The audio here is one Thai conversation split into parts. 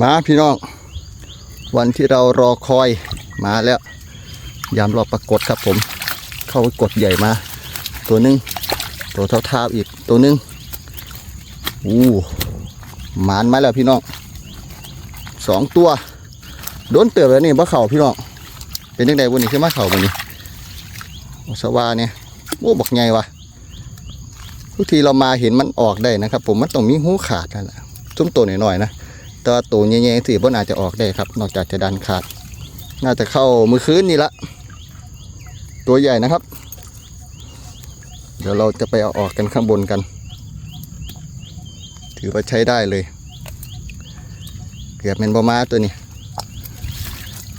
มาพี่น้อง วันที่เรารอคอยมาแล้ว ยามรอปรากฏครับผม เข้ากดใหญ่มา ตัวหนึ่งตัวเท่าๆอีกตัวหนึ่งอู้หมานมาแล้วพี่น้องสองตัวโดนเติบแล้วนี่บ่เข่าพี่น้องเป็นยังไงวันนี้ขึ้นมาเข่าวันนี้สวาเนี่ยโอ้บอกไงวะทุกทีเรามาเห็นมันออกได้นะครับ ผมมันต้องมีหูขาดนั่นแหละซุ้มตัวหน่อยๆนะ ต่ว่าตัวแย่ๆสิบ่น่าจจะออกได้ครับ นอกจากจะดันขาด น่าจะเข้ามือคืนนี่ละ ตัวใหญ่นะครับ เดี๋ยวเราจะไปเอาออกกันข้างบนกัน ถือว่าใช้ได้เลย เกือบเป็นบอมาตัวนี้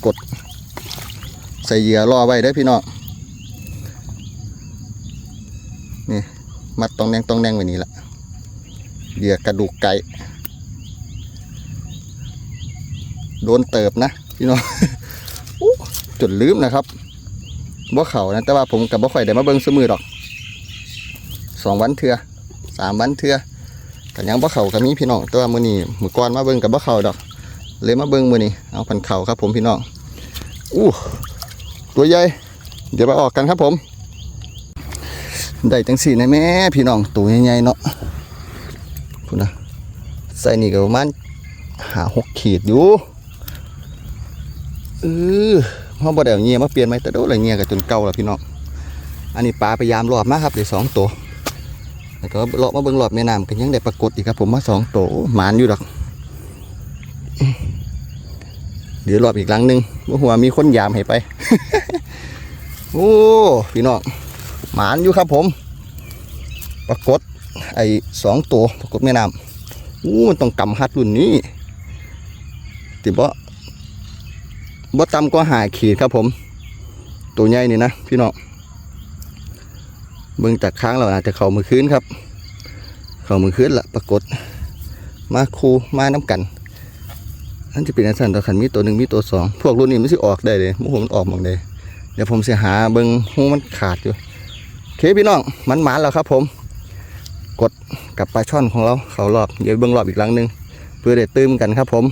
กด ใส่เหยื่อล่อไว้ได้พี่น้องนี่ มัดตองแดงตองแดงไว้นี่ละเหยื่อกระดูกไก่ โดนเติบนะพี่น้องอู้จนลืมนะครับบ่เขานะแต่ว่าผมกับบ่ข่อยได้มาเบิ่งสมือดอกสองวันเทือสามวันเทือกันยังบ่เขากับมีพี่น้องแต่ว่ามือนี้มือก่อนมาเบิ่งกับบ่เขาดอก เลยมาเบิ่งมือนี้เอาพันเข่าครับ ผมพี่น้องอู้ตัวใหญ่เดี๋ยวไปออกกันครับผมได้จังสี่นะแม่พี่น้องตัวใหญ่ๆเนาะพูดนะใส่นี่ก็ประมาณหาหกขีดอยู่ เออเขาบ่ได้เอาเงียมาเปลี่ยนไหมแต่โดนอะไรเงียกับจนเก่าแล้วพี่น้องอันนี้ปลาพยายามรอบมากครับได้สองตัวแล้วก็เลาะมาเบิ่งรอบแม่น้ำกันยังได้ปรากฏอีกครับ ผมมาสองตัวหมานอยู่ดอกเดี๋ยวรอบอีกหลังหนึงว่าหัวมีคนยามให้ไป โอ้พี่น้องหมานอยู่ครับผม ปรากฏไอ้สองตัวปรากฏแม่น้ำอู้มันต้องกำฮัดรุ่นนี้ติบ่ บ่ต่ำก็หาขีดครับผม ตัวใหญ่นี่นะพี่น้องเบิ่งจากค้างเราอาจจะเข้ามือคืนครับ เข้ามือคืนละปรากฏ มาคูมาน้ำกันอันจะเป็นอันสันตัวขันมีตัวหนึ่งมีตัวสองพวกรุ่นนี้มันสิออกได้เลยมุผมนออกมองเลยเดี๋ยวผมจะหาเบิงหูมันขาดอยู่โอเคพี่น้องมันหมานแล้วครับผม กดกับปลาช่อนของเราเขารอบเดี๋ยวเบิงรอบอีกครั้งหนึ่งเพื่อได้ตื้มกันครับผม